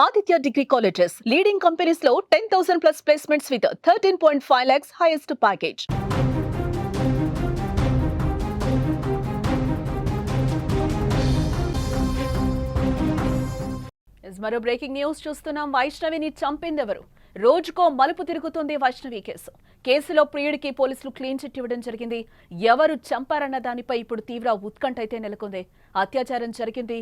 Aditya Degree Colleges, leading companies లో 10,000 plus placements with 13.5 lakhs highest package. Yes, మరో breaking news చూస్తున్నాం వైష్ణవిని చంపిందెవరు రోజుకో మలుపు తిరుగుతుంది వైష్ణవి కేసు. కేసులో ప్రియుడికి పోలీసులు క్లీన్ చిట్ ఇవ్వడం జరిగింది. ఎవరు చంపారన్న దానిపై ఇప్పుడు తీవ్ర ఉత్కంఠ అయితే నెలకొంది. అత్యాచారం జరిగింది.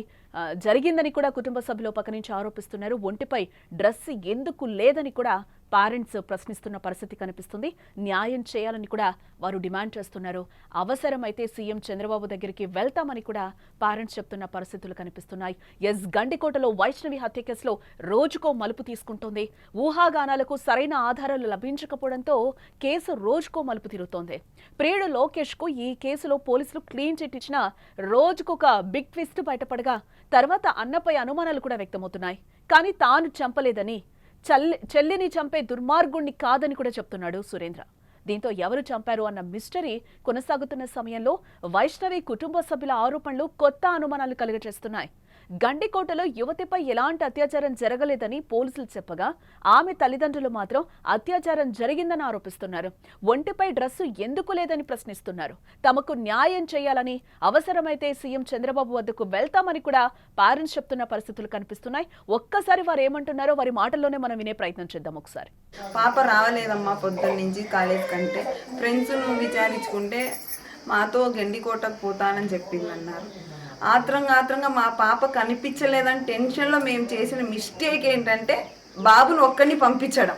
జరిగిందని కూడా కుటుంబ సభ్యులు పక్క నుంచి ఆరోపిస్తున్నారు. ఒంటిపై డ్రెస్ ఎందుకు లేదని కూడా పేరెంట్స్ ప్రశ్నిస్తున్న పరిస్థితి కనిపిస్తుంది. న్యాయం చేయాలని కూడా వారు డిమాండ్ చేస్తున్నారు. అవసరమైతే సీఎం చంద్రబాబు దగ్గరికి వెళ్తామని కూడా పేరెంట్స్ చెప్తున్న పరిస్థితులు కనిపిస్తున్నాయి. ఎస్ గండికోటలో వైష్ణవి హత్య కేసులో రోజుకో మలుపు తీసుకుంటోంది. ఊహాగానాలకు సరైన ఆధారాలు లభించకపోవడంతో కేసు రోజుకో మలుపు తిరుగుతోంది. ప్రియుడు లోకేష్కు ఈ కేసులో పోలీసులు క్లీన్ చిట్ ఇచ్చిన రోజుకొక బిగ్ ట్విస్ట్ బయటపడగా తర్వాత అన్నపై అనుమానాలు కూడా వ్యక్తమవుతున్నాయి. కానీ తాను చంపలేదని చల్లి చెల్లిని చంపే దుర్మార్గుణ్ణి కాదని కూడా చెప్తున్నాడు సురేంద్ర. దీంతో ఎవరు చంపారు అన్న మిస్టరీ కొనసాగుతున్న సమయంలో వైష్ణవి కుటుంబ సభ్యుల ఆరోపణలు కొత్త అనుమానాలు కలుగచేస్తున్నాయి గండికోటలో యువతిపై ఎలాంటి అత్యాచారం జరగలేదని పోలీసులు చెప్పగా ఆమె తల్లిదండ్రులు మాత్రం అత్యాచారం జరిగిందని ఆరోపిస్తున్నారు. ఒంటిపై డ్రెస్సు ఎందుకు లేదని ప్రశ్నిస్తున్నారు. తమకు న్యాయం చేయాలని అవసరమైతే సీఎం చంద్రబాబు వద్దకు వెళ్తామని కూడా పేరెంట్స్ చెప్తున్న పరిస్థితులు కనిపిస్తున్నాయి. ఒక్కసారి వారు ఏమంటున్నారో వారి మాటల్లోనే మనం వినే ప్రయత్నం చేద్దాం ఒకసారి. పాప రావలేదమ్మా పొద్దున్న నుంచి కాలేజ్ కంటే. ఫ్రెండ్స్ విచారించుకుంటే మాతో గండికోటకు పోతానని చెప్పిందన్నారు. ఆత్రంగా ఆత్రంగా మా పాప కనిపించలేదని టెన్షన్లో మేము చేసిన మిస్టేక్ ఏంటంటే బాబును ఒక్కడిని పంపించడం.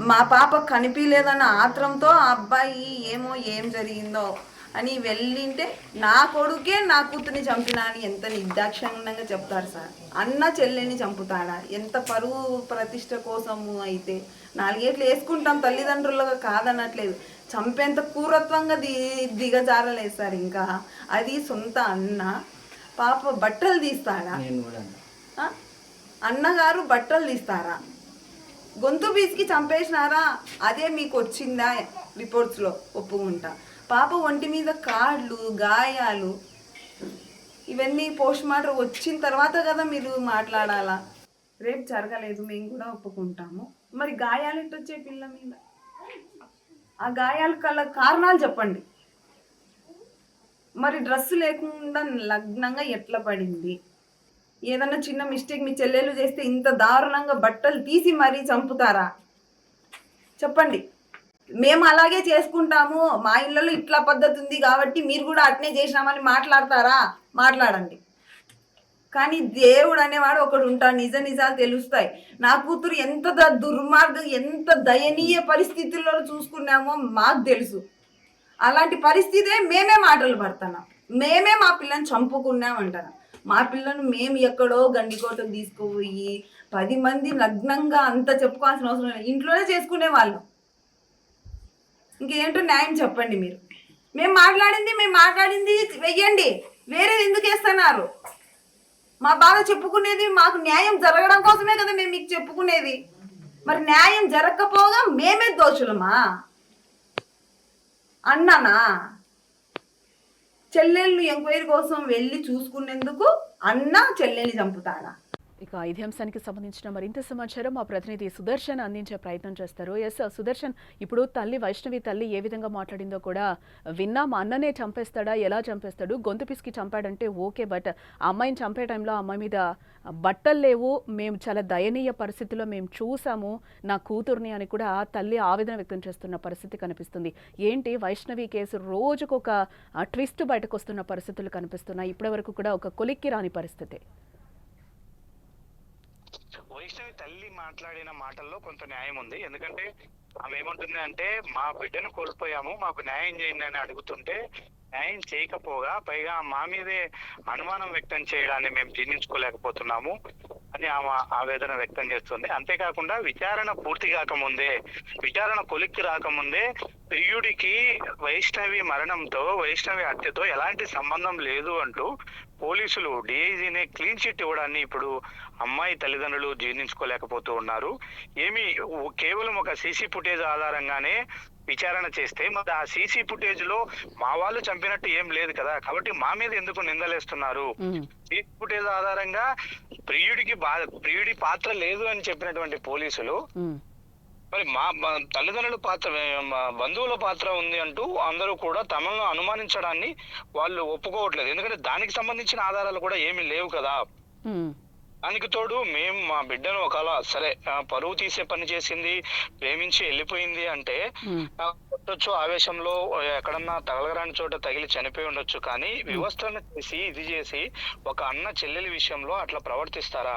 మా పాప కనిపించలేదన్న ఆత్రంతో ఆ అబ్బాయి ఏమో ఏం జరిగిందో? అని వెళ్ళింటే నా కొడుకే నా కూతుర్ని చంపినా అని ఎంత నిర్దాక్షిణ్యంగా చెప్తారు సార్. అన్న చెల్లెని చంపుతాడా? ఎంత పరువు ప్రతిష్ట కోసము అయితే? నాలుగేట్లు వేసుకుంటాం తల్లిదండ్రులుగా కాదనట్లేదు. చంపేంత క్రూరత్వంగా ది దిగజారలేదు సార్ ఇంకా. అది సొంత అన్న. పాప బట్టలు తీస్తాడా? అన్నగారు బట్టలు తీస్తారా? గొంతు బీసికి చంపేసినారా? అదే మీకు వచ్చిందా రిపోర్ట్స్లో? ఒప్పుకుంటా. పాప ఒంటి మీద కాళ్ళు గాయాలు ఇవన్నీ పోస్ట్ మార్టం వచ్చిన తర్వాత కదా మీరు మాట్లాడాలా? రేపు జరగలేదు మేము కూడా ఒప్పుకుంటాము. మరి గాయాలు ఎట్టొచ్చే పిల్ల మీద? ఆ గాయాలు కల కారణాలు చెప్పండి. మరి డ్రెస్ లేకుండా లగ్నంగా ఎట్లా పడింది? ఏదన్నా చిన్న మిస్టేక్ మీ చెల్లెలు చేస్తే ఇంత దారుణంగా బట్టలు తీసి మరీ చంపుతారా? చెప్పండి. మేము అలాగే చేసుకుంటాము. మా ఇళ్ళలో ఇట్లా పద్ధతి ఉంది కాబట్టి మీరు కూడా అట్నే చేసినామని మాట్లాడతారా? మాట్లాడండి. కానీ దేవుడు అనేవాడు ఒకడు ఉంటాడు. నిజ నిజాలు తెలుస్తాయి. నా కూతురు ఎంత దుర్మార్గం ఎంత దయనీయ పరిస్థితుల్లో చూసుకున్నామో మాకు తెలుసు. అలాంటి పరిస్థితే మేమే మాటలు పడుతున్నాం మేమే మా పిల్లని చంపుకున్నాం అంటారు మా పిల్లను మేము ఎక్కడో గండికోటకు తీసుకుపోయి పది మంది నగ్నంగా అంత చెప్పుకోవాల్సిన అవసరం లేదు. ఇంట్లోనే చేసుకునే వాళ్ళం. ఇంకేంటో న్యాయం చెప్పండి మీరు. మేము మాట్లాడింది మేము మాట్లాడింది వెయ్యండి. వేరేది ఎందుకు వేస్తున్నారు? మా బాధ చెప్పుకునేది మాకు న్యాయం జరగడం కోసమే కదా మేము మీకు చెప్పుకునేది. మరి న్యాయం జరగకపోగా మేమే దోషులమా? అన్నానా? చెల్లెళ్ళు ఎంక్వైరీ కోసం వెళ్ళి చూసుకునేందుకు అన్న చెల్లెల్ని చంపుతాడా? ఇక ఇదే అంశానికి సంబంధించిన మరింత సమాచారం మా ప్రతినిధి సుదర్శన్ అందించే ప్రయత్నం చేస్తారు. ఎస్ సుదర్శన్ ఇప్పుడు తల్లి వైష్ణవి తల్లి ఏ విధంగా మాట్లాడిందో కూడా విన్నా మా అన్ననే చంపేస్తాడా? ఎలా చంపేస్తాడు? గొంతు పిసికి చంపాడంటే ఓకే బట్ అమ్మాయిని చంపే టైంలో అమ్మాయి మీద బట్టలు లేవు. మేము చాలా దయనీయ పరిస్థితిలో మేము చూసాము నా కూతుర్ని అని కూడా ఆ తల్లి ఆవేదన వ్యక్తం చేస్తున్న పరిస్థితి కనిపిస్తుంది. ఏంటి? వైష్ణవి కేసు రోజుకొక ట్విస్ట్ బయటకు వస్తున్న పరిస్థితులు కనిపిస్తున్నాయి. ఇప్పటివరకు కూడా ఒక కొలిక్కి రాని పరిస్థితి. వైష్ణవి తల్లి మాట్లాడిన మాటల్లో కొంత న్యాయం ఉంది. ఎందుకంటే ఆమె ఏమంటుంది అంటే మా బిడ్డను కోల్పోయాము మాకు న్యాయం చేయండి అని అడుగుతుంటే న్యాయం చేయకపోగా పైగా మా మీదే అనుమానం వ్యక్తం చేయడాన్ని మేము జీర్ణించుకోలేకపోతున్నాము అని ఆమె ఆవేదన వ్యక్తం చేస్తుంది. అంతేకాకుండా విచారణ పూర్తి కాకముందే విచారణ కొలిక్కి రాకముందే ప్రియుడికి వైష్ణవి మరణంతో వైష్ణవి హత్యతో ఎలాంటి సంబంధం లేదు అంటూ పోలీసులు డిఐజీని క్లీన్ చిట్ ఇవ్వడాన్ని ఇప్పుడు అమ్మాయి తల్లిదండ్రులు జీర్ణించుకోలేకపోతూ ఉన్నారు. ఏమి కేవలం ఒక సీసీ ఫుటేజ్ ఆధారంగానే విచారణ చేస్తే మరి ఆ సీసీ ఫుటేజ్లో మా వాళ్ళు చంపినట్టు ఏం లేదు కదా? కాబట్టి మా మీద ఎందుకు నిందలేస్తున్నారు? సీసీ ఫుటేజ్ ఆధారంగా ప్రియుడికి బా ప్రియుడి పాత్ర లేదు అని చెప్పినటువంటి పోలీసులు మరి మా తల్లిదండ్రుల పాత్ర మా బంధువుల పాత్ర ఉంది అంటూ అందరూ కూడా తమను అనుమానించడాన్ని వాళ్ళు ఒప్పుకోవట్లేదు. ఎందుకంటే దానికి సంబంధించిన ఆధారాలు కూడా ఏమీ లేవు కదా. దానికి తోడు మేము మా బిడ్డను ఒకవేళ సరే పరువు తీసే పని చేసింది ప్రేమించి వెళ్ళిపోయింది అంటే కొట్టొచ్చు ఆవేశంలో ఎక్కడన్నా తగలగరాని చోట తగిలి చనిపోయి ఉండొచ్చు. కానీ వ్యవస్థను చేసి ఇది చేసి ఒక అన్న చెల్లెలి విషయంలో అట్లా ప్రవర్తిస్తారా?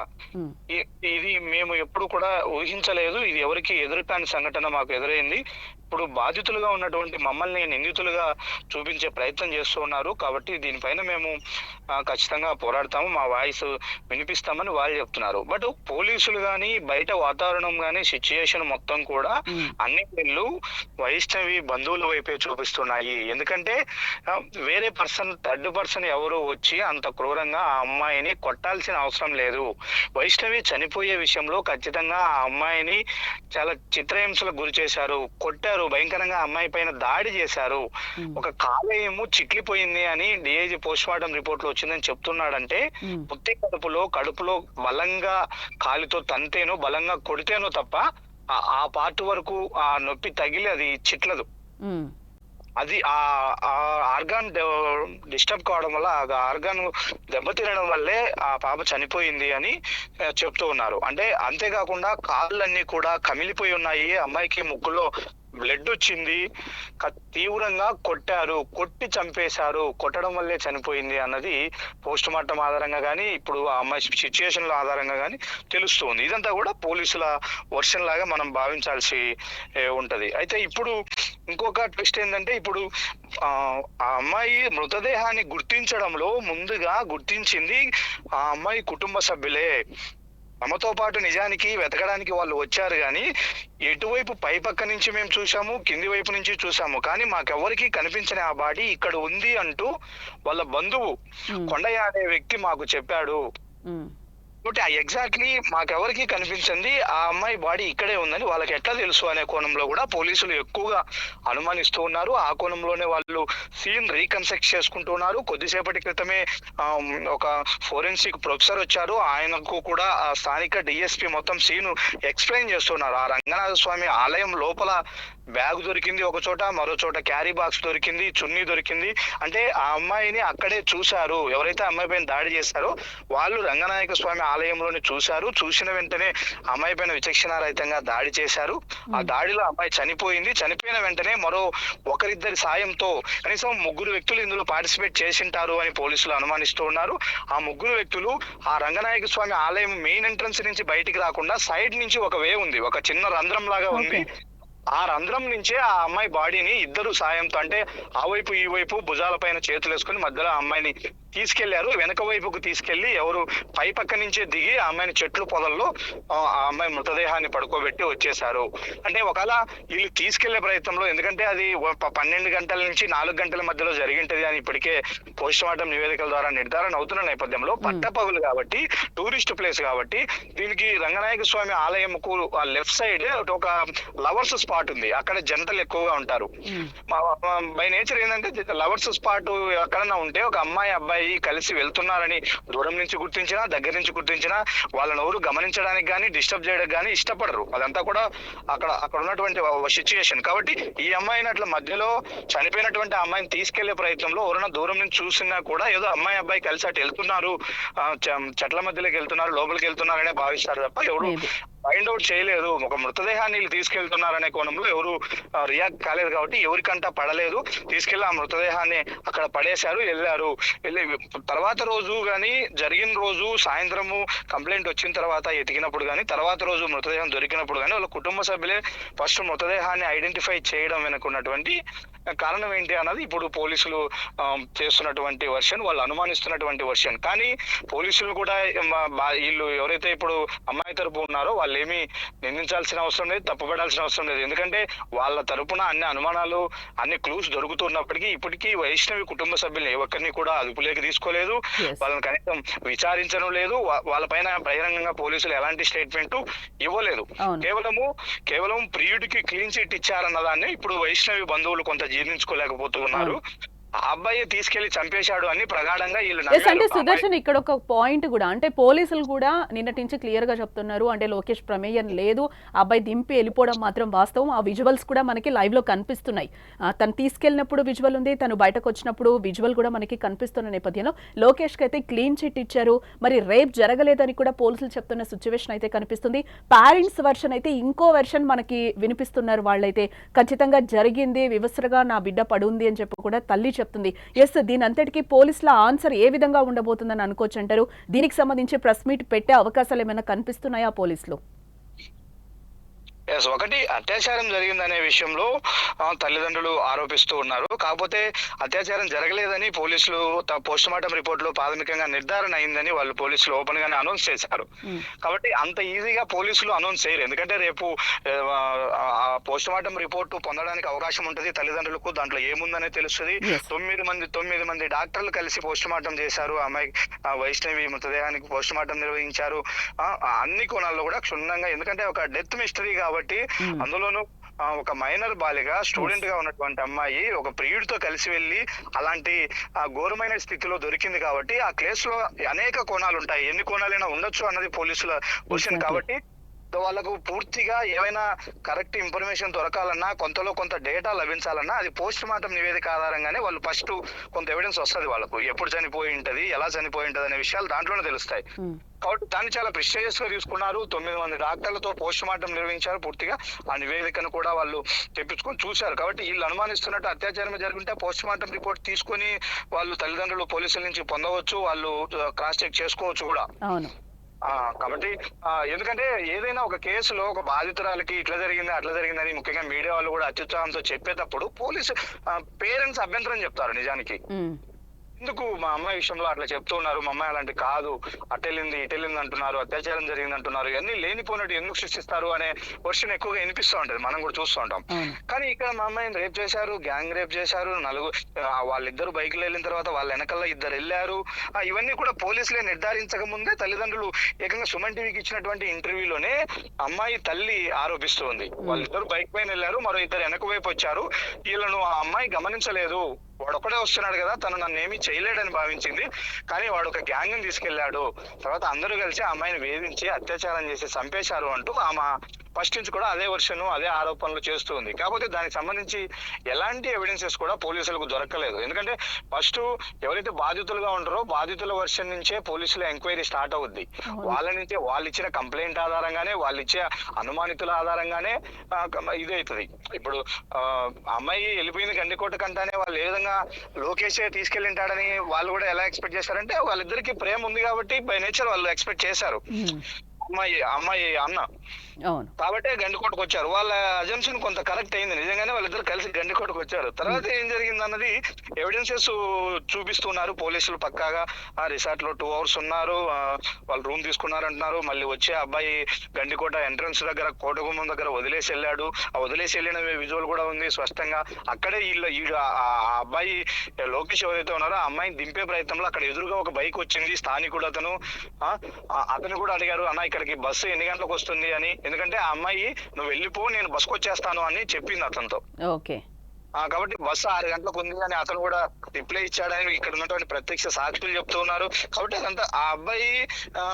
ఇది మేము ఎప్పుడు కూడా ఊహించలేదు. ఇది ఎవరికి ఎదురుకాని సంఘటన మాకు ఎదురైంది. ఇప్పుడు బాధితులుగా ఉన్నటువంటి మమ్మల్ని నిందితులుగా చూపించే ప్రయత్నం చేస్తూ ఉన్నారు. కాబట్టి దీనిపైన మేము ఖచ్చితంగా పోరాడతాము. మా వాయిస్ వినిపిస్తామని వాళ్ళు చెప్తున్నారు. బట్ పోలీసులు కానీ బయట వాతావరణం కానీ సిచ్యుయేషన్ మొత్తం కూడా. అన్ని ఇళ్ళు వైష్ణవి బంధువుల వైపే చూపిస్తున్నాయి. ఎందుకంటే వేరే పర్సన్ థర్డ్ పర్సన్ ఎవరు వచ్చి అంత క్రూరంగా ఆ అమ్మాయిని కొట్టాల్సిన అవసరం లేదు. వైష్ణవి చనిపోయే విషయంలో ఖచ్చితంగా ఆ అమ్మాయిని చాలా చిత్రహింసలకు గురి చేశారు. కొట్టారు. భయంకరంగా ఆ అమ్మాయి పైన దాడి చేశారు. ఒక కాలేయము చిట్లిపోయింది అని డిఐజీ పోస్ట్ మార్టం రిపోర్ట్లో వచ్చిందని చెప్తున్నాడంటే. పుత్తి కడుపులో కడుపులో బలంగా కాలితో తంతేనో బలంగా కొడితేనో తప్ప ఆ- పార్ట్ వరకు ఆ నొప్పి తగిలి అది చిట్లదు. అది ఆ ఆర్గాన్ డిస్టర్బ్ కావడం వల్ల ఆ ఆర్గాన్ దెబ్బతినడం వల్లే ఆ పాప చనిపోయింది అని చెప్తూ ఉన్నారు. అంటే అంతేకాకుండా కాళ్ళన్నీ కూడా కమిలిపోయి ఉన్నాయి. అమ్మాయికి ముక్కులో బ్లడ్ వచ్చింది. తీవ్రంగా కొట్టారు. కొట్టి చంపేశారు. కొట్టడం వల్లే చనిపోయింది అన్నది పోస్ట్ మార్టం ఆధారంగా కానీ ఇప్పుడు ఆ అమ్మాయి సిచ్యుయేషన్ల ఆధారంగా కానీ తెలుస్తుంది. ఇదంతా కూడా పోలీసుల వర్షన్ లాగా మనం భావించాల్సి ఉంటది. అయితే ఇప్పుడు ఇంకొక ట్విస్ట్ ఏంటంటే ఇప్పుడు ఆ అమ్మాయి మృతదేహాన్ని గుర్తించడంలో ముందుగా గుర్తించింది ఆ అమ్మాయి కుటుంబ సభ్యులే. తమతో పాటు నిజానికి వెతకడానికి వాళ్ళు వచ్చారు కానీ ఎటువైపు పై పక్క నుంచి మేము చూసాము కింది వైపు నుంచి చూసాము కానీ మాకెవరికి కనిపించని ఆ బాడీ ఇక్కడ ఉంది అంటూ వాళ్ళ బంధువు. కొండయ్య అనే వ్యక్తి మాకు చెప్పాడు. కాబట్టి ఎగ్జాక్ట్లీ మాకెవరికి కనిపించింది ఆ అమ్మాయి బాడీ ఇక్కడే ఉందని వాళ్ళకి ఎట్లా తెలుసు అనే కోణంలో కూడా పోలీసులు ఎక్కువగా అనుమానిస్తూ ఉన్నారు. ఆ కోణంలోనే వాళ్ళు సీన్ రీకన్స్ట్రక్ట్ చేసుకుంటూ ఉన్నారు. కొద్దిసేపటి క్రితమే ఒక ఫోరెన్సిక్ ప్రొఫెసర్ వచ్చారు. ఆయనకు కూడా ఆ స్థానిక డిఎస్పి మొత్తం సీన్ ఎక్స్ప్లెయిన్ చేస్తున్నారు. ఆ రంగనాథ స్వామి ఆలయం లోపల బ్యాగ్ దొరికింది ఒక చోట మరో చోట క్యారీ బాక్స్ దొరికింది చున్నీ దొరికింది. అంటే ఆ అమ్మాయిని అక్కడే చూశారు. ఎవరైతే అమ్మాయి పైన దాడి చేశారో వాళ్ళు రంగనాయక స్వామి ఆలయంలోని చూశారు. చూసిన వెంటనే అమ్మాయి పైన విచక్షణారహితంగా దాడి చేశారు. ఆ దాడిలో అమ్మాయి చనిపోయింది. చనిపోయిన వెంటనే మరో ఒకరిద్దరి సాయంతో కనీసం ముగ్గురు వ్యక్తులు ఇందులో పార్టిసిపేట్ చేసింటారు అని పోలీసులు అనుమానిస్తూ ఉన్నారు. ఆ ముగ్గురు వ్యక్తులు ఆ రంగనాయక స్వామి ఆలయం మెయిన్ ఎంట్రన్స్ నుంచి బయటికి రాకుండా సైడ్ నుంచి ఒక వే ఉంది. ఒక చిన్న రంధ్రం లాగా ఉంది ఆ రంధ్రం నుంచే ఆ అమ్మాయి బాడీని ఇద్దరు సాయంతో అంటే ఆ వైపు ఈ వైపు భుజాల పైన చేతులు వేసుకుని మధ్యలో ఆ అమ్మాయిని తీసుకెళ్ళారు. వెనక వైపుకు తీసుకెళ్ళి ఎవరు పై పక్క నుంచే దిగి ఆ అమ్మాయిని చెట్లు పొదల్లో ఆ ఆ అమ్మాయి మృతదేహాన్ని పడుకోబెట్టి వచ్చేసారు అంటే ఒకవేళ వీళ్ళు తీసుకెళ్ళే ప్రయత్నంలో ఎందుకంటే అది పన్నెండు గంటల నుంచి నాలుగు గంటల మధ్యలో జరిగింటది అని ఇప్పటికే పోస్ట్ మార్టం నివేదికల ద్వారా నిర్ధారణ అవుతున్న నేపథ్యంలో పట్టపగులు కాబట్టి టూరిస్ట్ ప్లేస్ కాబట్టి దీనికి రంగనాయక స్వామి ఆలయంకు లెఫ్ట్ సైడ్ ఒక లవర్స్ స్పాట్ ఉంది. అక్కడ జంటలు ఎక్కువగా ఉంటారు. బై నేచర్ ఏంటంటే లవర్స్ స్పాట్ ఎక్కడన్నా ఉంటే ఒక అమ్మాయి అబ్బాయి కలిసి వెళ్తున్నారని దూరం నుంచి గుర్తించినా దగ్గర నుంచి గుర్తించినా వాళ్ళని ఎవరు గమనించడానికి కానీ డిస్టర్బ్ చేయడానికి కానీ ఇష్టపడరు. అదంతా కూడా అక్కడ అక్కడ ఉన్నటువంటి సిచ్యుయేషన్ కాబట్టి ఈ అమ్మాయిని అట్లా మధ్యలో చనిపోయినటువంటి అమ్మాయిని తీసుకెళ్ళే ప్రయత్నంలో ఎవరైనా దూరం నుంచి చూసినా కూడా ఏదో అమ్మాయి అబ్బాయి కలిసి అటు వెళ్తున్నారు చెట్ల మధ్యలోకి వెళ్తున్నారు లోపలికి వెళ్తున్నారనే భావిస్తారు తప్ప ఎవరు ఫైండ్ అవుట్ చేయలేదు. ఒక మృతదేహాన్ని వీళ్ళు తీసుకెళ్తున్నారనే కోణంలో ఎవరు రియాక్ట్ కాలేదు కాబట్టి ఎవరికంట పడలేదు. తీసుకెళ్ళి ఆ మృతదేహాన్ని అక్కడ పడేశారు వెళ్ళారు. వెళ్ళి తర్వాత రోజు కానీ జరిగిన రోజు సాయంత్రము కంప్లైంట్ వచ్చిన తర్వాత ఎతికినప్పుడు కానీ తర్వాత రోజు మృతదేహం దొరికినప్పుడు కానీ వాళ్ళ కుటుంబ సభ్యులే ఫస్ట్ మృతదేహాన్ని ఐడెంటిఫై చేయడం వెనుకున్నటువంటి కారణం ఏంటి అన్నది ఇప్పుడు పోలీసులు చేస్తున్నటువంటి వర్షన్ వాళ్ళు అనుమానిస్తున్నటువంటి వర్షన్. కానీ పోలీసులు కూడా వీళ్ళు ఎవరైతే ఇప్పుడు అమ్మాయి తరపు ఉన్నారో వాళ్ళు ఏమీ నిందించాల్సిన అవసరం లేదు తప్పుపడాల్సిన అవసరం లేదు. ఎందుకంటే వాళ్ళ తరపున అన్ని అనుమానాలు అన్ని క్లూస్ దొరుకుతున్నప్పటికీ ఇప్పటికీ వైష్ణవి కుటుంబ సభ్యులు ఏ ఒక్కరిని కూడా అదుపులోకి తీసుకోలేదు. వాళ్ళని కనీసం విచారించడం లేదు. వాళ్ళపైన బహిరంగంగా పోలీసులు ఎలాంటి స్టేట్మెంట్ ఇవ్వలేదు. కేవలము కేవలం ప్రియుడికి క్లీన్ చిట్ ఇచ్చారన్న దాన్ని ఇప్పుడు వైష్ణవి బంధువులు కొంత జీర్ణించుకోలేకపోతున్నారు. ఆ అబ్బాయి తీసుకెళ్ళి చంపేశాడు అని ప్రగాఢంగా వీళ్ళు అంటే. సుదర్శన్ ఇక్కడ ఒక పాయింట్ కూడా అంటే పోలీసులు కూడా నిన్నటి నుంచి క్లియర్గా చెప్తున్నారు అంటే లోకేష్ ప్రమేయం లేదు అబ్బాయి దింపి వెళ్ళిపోవడం మాత్రం వాస్తవం ఆ విజువల్స్ కూడా మనకి లైవ్లో కనిపిస్తున్నాయి. తను తీసుకెళ్ళినప్పుడు విజువల్ ఉంది తను బయటకు వచ్చినప్పుడు విజువల్ కూడా మనకి కనిపిస్తున్న నేపథ్యంలో లోకేష్కి అయితే క్లీన్ చిట్ ఇచ్చారు. మరి రేప్ జరగలేదని కూడా పోలీసులు చెప్తున్న సిచ్యువేషన్ అయితే కనిపిస్తుంది. పేరెంట్స్ వర్షన్ అయితే ఇంకో వెర్షన్ మనకి వినిపిస్తున్నారు వాళ్ళైతే. ఖచ్చితంగా జరిగింది వివసరగా నా బిడ్డ పడుంది అని చెప్పి కూడా తల్లి చెప్తుంది. ఎస్ దీని అంతటికీ పోలీసుల ఆన్సర్ ఏ విధంగా ఉండబోతుందని అనుకోవచ్చు అంటారు దీనికి సంబంధించి ప్రెస్ మీట్ పెట్టే అవకాశాలు ఏమైనా కనిపిస్తున్నాయా పోలీసులు? Yes, ఒకటి అత్యాచారం జరిగిందనే విషయంలో తల్లిదండ్రులు ఆరోపిస్తూ ఉన్నారు. కాకపోతే అత్యాచారం జరగలేదని పోలీసులు పోస్ట్ మార్టం రిపోర్ట్లో ప్రాథమికంగా నిర్ధారణ అయిందని వాళ్ళు పోలీసులు ఓపెన్ గానే అనౌన్స్ చేశారు. మ్మ్. కాబట్టి అంత ఈజీగా పోలీసులు అనౌన్స్ చేయరు. ఎందుకంటే రేపు పోస్ట్ మార్టం రిపోర్ట్ పొందడానికి అవకాశం ఉంటుంది. తల్లిదండ్రులకు దాంట్లో ఏముందనే తెలుస్తుంది. తొమ్మిది మంది తొమ్మిది మంది డాక్టర్లు కలిసి పోస్ట్ మార్టం చేశారు అమ్మాయి వైష్ణవి మృతదేహానికి పోస్ట్ మార్టం నిర్వహించారు అన్ని కోణాల్లో కూడా క్షుణ్ణంగా ఎందుకంటే ఒక డెత్ మిస్టరీ కాబట్టి Hmm. అందులోనూ ఒక మైనర్ బాలిక స్టూడెంట్గా ఉన్నటువంటి అమ్మాయి ఒక ప్రియుడితో కలిసి వెళ్ళి అలాంటి ఆ ఘోరమైన స్థితిలో దొరికింది కాబట్టి ఆ కేసు లో అనేక కోణాలు ఉంటాయి ఎన్ని కోణాలైనా ఉండొచ్చు అన్నది పోలీసుల క్వశ్చన్. కాబట్టి వాళ్ళకు పూర్తిగా ఏమైనా కరెక్ట్ ఇన్ఫర్మేషన్ దొరకాలన్నా కొంతలో కొంత డేటా లభించాలన్నా అది పోస్ట్ మార్టం నివేదిక ఆధారంగానే వాళ్ళు ఫస్ట్ కొంత ఎవిడెన్స్ వస్తుంది వాళ్ళకు. ఎప్పుడు చనిపోయి ఉంటది ఎలా చనిపోయి ఉంటది అనే విషయాలు దాంట్లోనే తెలుస్తాయి. కాబట్టి దాన్ని చాలా ప్రిస్టేజియస్గా తీసుకున్నారు. తొమ్మిది మంది డాక్టర్లతో పోస్ట్ మార్టం నిర్వహించారు. పూర్తిగా ఆ నివేదికను కూడా వాళ్ళు తెప్పించుకొని చూశారు. కాబట్టి వీళ్ళు అనుమానిస్తున్నట్టు అత్యాచారం జరుగుంటే పోస్ట్ మార్టం రిపోర్ట్ తీసుకొని వాళ్ళు తల్లిదండ్రులు పోలీసుల నుంచి పొందవచ్చు. వాళ్ళు క్రాస్ చెక్ చేసుకోవచ్చు కూడా. కాబట్టి ఆ, ఎందుకంటే ఏదైనా ఒక కేసులో ఒక బాధితురాలకి ఇట్లా జరిగింది అట్లా జరిగిందని ముఖ్యంగా మీడియా వాళ్ళు కూడా అత్యుత్సాహంతో చెప్పేటప్పుడు పోలీసు పేరెంట్స్ అభ్యంతరం చెప్తారు నిజానికి. ఎందుకు మా అమ్మాయి విషయంలో అట్లా చెప్తూ ఉన్నారు? మా అమ్మాయి అలాంటి కాదు. అటెళ్ళింది ఇటెళ్ళింది అంటున్నారు అత్యాచారం జరిగింది అంటున్నారు ఇవన్నీ లేనిపోయినట్టు ఎందుకు సృష్టిస్తారు అనే వర్షన్ ఎక్కువగా వినిపిస్తూ ఉంటది. మనం కూడా చూస్తూ ఉంటాం. కానీ ఇక్కడ మా అమ్మాయిని రేప్ చేశారు గ్యాంగ్ రేప్ చేశారు నలుగురు ఆ, వాళ్ళిద్దరు బైక్లో వెళ్ళిన తర్వాత వాళ్ళ వెనకాల ఇద్దరు వెళ్ళారు. ఇవన్నీ కూడా పోలీసులే నిర్ధారించక ముందే తల్లిదండ్రులు ఏకంగా సుమన్ టీవీకి ఇచ్చినటువంటి ఇంటర్వ్యూలోనే అమ్మాయి తల్లి ఆరోపిస్తుంది వాళ్ళిద్దరు బైక్ పైన వెళ్ళారు మరో ఇద్దరు వెనక వైపు వచ్చారు. వీళ్ళను ఆ అమ్మాయి గమనించలేదు. వాడు ఒకటే వస్తున్నాడు కదా తను నన్ను ఏమీ చేయలేడని భావించింది. కానీ వాడు ఒక గ్యాంగ్ని తీసుకెళ్ళాడు తర్వాత అందరూ కలిసి ఆ అమ్మాయిని వేధించి అత్యాచారం చేసి చంపేశారు అంటూ ఆమె ఫస్ట్ నుంచి కూడా అదే వర్షను అదే ఆరోపణలు చేస్తూ ఉంది. కాకపోతే దానికి సంబంధించి ఎలాంటి ఎవిడెన్సెస్ కూడా పోలీసులకు దొరకలేదు. ఎందుకంటే ఫస్ట్ ఎవరైతే బాధితులుగా ఉంటారో బాధితుల వర్షన్ నుంచే పోలీసుల ఎంక్వైరీ స్టార్ట్ అవుద్ది. వాళ్ళ నుంచే వాళ్ళు ఇచ్చిన కంప్లైంట్ ఆధారంగానే వాళ్ళు ఇచ్చే అనుమానితుల ఆధారంగానే ఆ, కమ- ఇది అవుతుంది ఇప్పుడు అమ్మాయి వెళ్ళిపోయింది గండికోట కంటానే వాళ్ళు ఏ విధంగా లోకేషే తీసుకెళ్ళింటాడని వాళ్ళు కూడా ఎలా ఎక్స్పెక్ట్ చేశారంటే వాళ్ళిద్దరికి ప్రేమ ఉంది కాబట్టి బై నేచర్ వాళ్ళు ఎక్స్పెక్ట్ చేశారు. అమ్మాయి అమ్మాయి అన్న. అవును. కాబట్టి గండికోటకు వచ్చారు వాళ్ళ అజంప్షన్ కొంత కరెక్ట్ అయింది. నిజంగానే వాళ్ళిద్దరు కలిసి గండికోటకు వచ్చారు తర్వాత ఏం జరిగింది అన్నది ఎవిడెన్సెస్ చూపిస్తున్నారు పోలీసులు పక్కాగా. ఆ రిసార్ట్లో టూ అవర్స్ ఉన్నారు వాళ్ళు రూమ్ తీసుకున్నారు అంటున్నారు మళ్ళీ వచ్చే అబ్బాయి గండికోట ఎంట్రన్స్ దగ్గర కోటగుమ్మం దగ్గర వదిలేసి వెళ్ళాడు. ఆ వదిలేసి వెళ్ళిన విజువల్ కూడా ఉంది స్పష్టంగా. అక్కడే వీళ్ళ వీడు ఆ అబ్బాయి లోకేష్ ఎవరైతే ఉన్నారో ఆ అమ్మాయిని దింపే ప్రయత్నంలో అక్కడ ఎదురుగా ఒక బైక్ వచ్చింది స్థానికుడు అతను. అతను కూడా అడిగారు అన్న ఇక్కడికి బస్సు ఎన్ని గంటలకు వస్తుంది అని. ఎందుకంటే ఆ అమ్మాయి నువ్వు వెళ్ళిపో నేను బస్సుకు వచ్చేస్తాను అని చెప్పింది అతనితో. ఓకే. కాబట్టి బస్సు ఆరు గంటలకు ఉంది అని అతను కూడా రిప్లై ఇచ్చాడని ఇక్కడ ఉన్నటువంటి ప్రత్యక్ష సాక్షులు చెప్తూ ఉన్నారు కాబట్టి అదంతా ఆ అబ్బాయి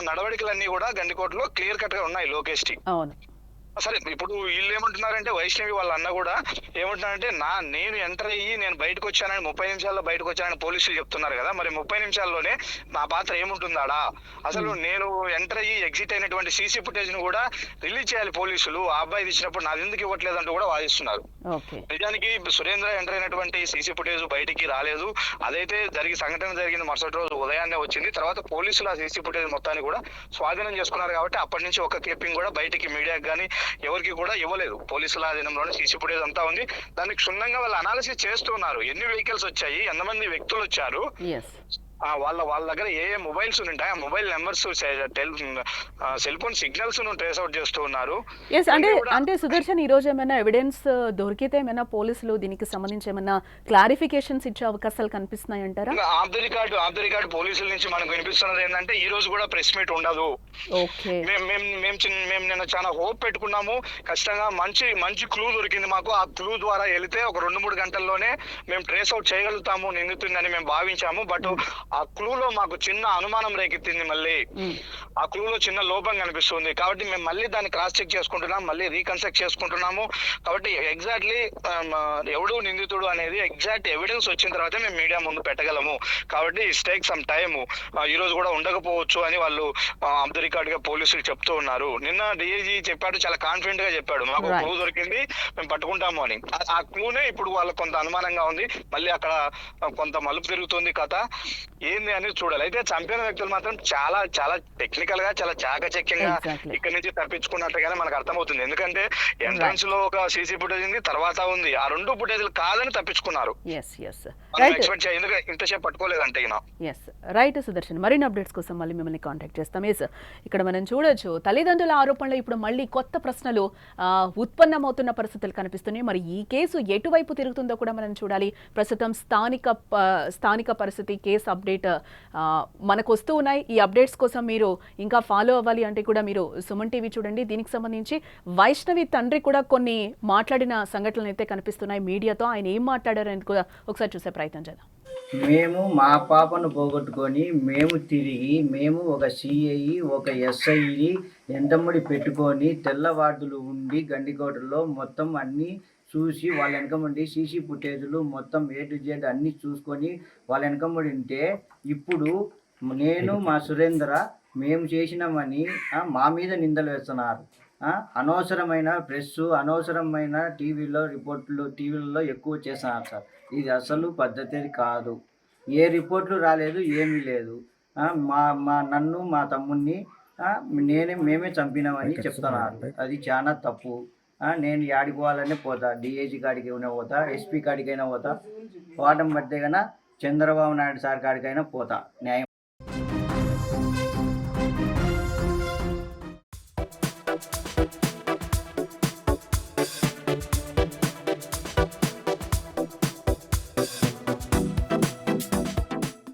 నడవడికలన్నీ కూడా గండికోటలో క్లియర్ కట్గా ఉన్నాయి లోకేష్ అవును. సరే ఇప్పుడు వీళ్ళు ఏమంటున్నారంటే వైష్ణవి వాళ్ళ అన్న కూడా ఏమంటున్నారంటే నా నేను ఎంటర్ అయ్యి నేను బయటకు వచ్చానని ముప్పై నిమిషాల్లో బయటకు వచ్చానని పోలీసులు చెప్తున్నారు కదా మరి ముప్పై నిమిషాల్లోనే నా పాత్ర ఏముంటుందాడా? అసలు నేను ఎంటర్ అయ్యి ఎగ్జిట్ అయినటువంటి సీసీ ఫుటేజ్ను కూడా రిలీజ్ చేయాలి పోలీసులు ఆ అబ్బాయి ఇచ్చినప్పుడు నాది ఎందుకు ఇవ్వట్లేదంటూ కూడా వాదిస్తున్నారు. నిజానికి సురేంద్ర ఎంటర్ అయినటువంటి సీసీ ఫుటేజ్ బయటికి రాలేదు. అదైతే జరిగి సంఘటన జరిగింది మరుసటి రోజు ఉదయాన్నే వచ్చింది. తర్వాత పోలీసులు ఆ సీసీ ఫుటేజ్ మొత్తాన్ని కూడా స్వాధీనం చేసుకున్నారు కాబట్టి అప్పటి నుంచి ఒక క్లిప్పింగ్ కూడా బయటికి మీడియాకి కానీ ఎవరికి కూడా ఇవ్వలేదు. పోలీసుల ఆధీనంలోనే సీసీ ఫుటేజ్ అంతా ఉంది. దానికి క్షుణ్ణంగా వాళ్ళు అనాలిసిస్ చేస్తున్నారు. ఎన్ని వెహికల్స్ వచ్చాయి? ఎంతమంది వ్యక్తులు వచ్చారు? వాళ్ళ వాళ్ళ దగ్గర ఏ ఏ మొబైల్స్ ఉంటాయి ఆ mobile numbers cell phone signals trace out చేస్తూ ఉన్నారు. ఎస్ అంటే అంటే సుదర్శన్ ఈ రోజు ఏమైనా ఎవిడెన్స్ దొరికితే ఏమైనా పోలీసులు దీనికి సంబంధించి ఏమైనా క్లారిఫికేషన్స్ ఇచ్చే అవకాశాలు కనిపిస్తున్నాయి అంటారా off the record off the record పోలీసుల నుంచి మనకు వినిపిస్తున్నది ఏంటంటే ఈ రోజు కూడా ప్రెస్ మీట్ ఉండదు. మేము మేము మేము నిన్న చాలా హోప్ పెట్టుకున్నాము. ఖచ్చితంగా మంచి మంచి క్లూ దొరికింది మాకు. ఆ క్లూ ద్వారా వెళితే ఒక రెండు మూడు గంటల్లోనే మేము ట్రేస్ అవుట్ చేయగలుగుతాము నిందుతుందని మేము భావించాము. బట్ ఆ క్లూలో మాకు చిన్న అనుమానం రేకెత్తింది మళ్ళీ. ఆ క్లూలో చిన్న లోపం కనిపిస్తుంది. కాబట్టి మేము మళ్ళీ దాన్ని క్రాస్ చెక్ చేసుకుంటున్నాం మళ్ళీ రీకన్స్ట్రక్ట్ చేసుకుంటున్నాము. కాబట్టి ఎగ్జాక్ట్లీ ఎవడు నిందితుడు అనేది ఎగ్జాక్ట్ ఎవిడెన్స్ వచ్చిన తర్వాత మేము మీడియా ముందు పెట్టగలము. కాబట్టి టేక్ సమ్ టైమ్ ఈ రోజు కూడా ఉండకపోవచ్చు అని వాళ్ళు ఆఫ్ ద రికార్డ్గా పోలీసులు చెప్తూ ఉన్నారు. నిన్న డిఐజీ చెప్పాడు చాలా కాన్ఫిడెంట్గా చెప్పాడు. మాకు. క్లూ దొరికింది మేము పట్టుకుంటాము అని. ఆ- క్లూనే ఇప్పుడు వాళ్ళకి కొంత అనుమానంగా ఉంది. మళ్ళీ అక్కడ కొంత మలుపు తిరుగుతుంది కథ. ఏంది అనేది చూడాలి. అయితే చంపిన వ్యక్తులు మాత్రం చాలా చాలా టెక్నికల్గా చాలా చాకచక్యంగా. ఇక్కడ నుంచి తప్పించుకున్నట్టుగానే మనకు అర్థమవుతుంది. ఎందుకంటే ఎంట్రన్స్లో ఒక సీసీ ఫుటేజ్ ఉంది తర్వాత ఉంది. ఆ రెండు ఫుటేజ్లు కాదని తప్పించుకున్నారు. ఎందుకంటే ఇంతసేపు పట్టుకోలేదంటే ఎస్ రైట్ సుదర్శన్. మరిన్ని అప్డేట్స్ కోసం మళ్ళీ మిమ్మల్ని కాంటాక్ట్ చేస్తాం. ఎస్ ఇక్కడ మనం చూడొచ్చు తల్లిదండ్రుల ఆరోపణలు ఇప్పుడు మళ్ళీ కొత్త ప్రశ్నలు ఉత్పన్నమవుతున్న పరిస్థితులు కనిపిస్తున్నాయి. మరి ఈ కేసు ఎటువైపు తిరుగుతుందో కూడా మనం చూడాలి. ప్రస్తుతం స్థానిక స్థానిక పరిస్థితి కేసు అప్డేట్ అప్డేట్ మనకు వస్తూ ఉన్నాయి. ఈ అప్డేట్స్ కోసం మీరు ఇంకా ఫాలో అవ్వాలి అంటే కూడా మీరు సుమన్ టీవీ చూడండి. దీనికి సంబంధించి వైష్ణవి తండ్రి కూడా కొన్ని మాట్లాడిన సంఘటనలు అయితే కనిపిస్తున్నాయి మీడియాతో. ఆయన ఏం మాట్లాడారని కూడా ఒకసారి చూసే ప్రయత్నం చేద్దాం. మేము మా పాపను పోగొట్టుకొని మేము తిరిగి మేము ఒక సిఐ ఒక ఎస్ఐని ఎంతమ్మడి పెట్టుకొని తెల్లవార్డులు ఉండి గండికోటలో మొత్తం అన్నీ చూసి వాళ్ళ వెనకమండి సీసీ ఫుటేజ్లు మొత్తం ఏ టు జెడ్ అన్నీ చూసుకొని వాళ్ళ వెనకమండి ఉంటే ఇప్పుడు నేను మా సురేంద్ర మేము చేసినామని మా మీద నిందలు వేస్తున్నారు. అనవసరమైన ప్రెస్ అనవసరమైన టీవీలో రిపోర్ట్లు టీవీలలో ఎక్కువ చేస్తున్నారు సార్. ఇది అసలు పద్ధతి కాదు. ఏ రిపోర్ట్లు రాలేదు ఏమీ లేదు. మా మా నన్ను మా తమ్ముడిని ఆ, నేనే మేమే చంపినామని చెప్తున్నారు. అది చాలా తప్పు. నేను యాడికి పోవాలనే పోతా. డిఏజీ కాడికి అయినా పోతా ఎస్పీ కాడికైనా పోతా. పోవడం పడితే కన్నా చంద్రబాబు నాయుడు సార్ కాడికైనా పోతా. న్యాయం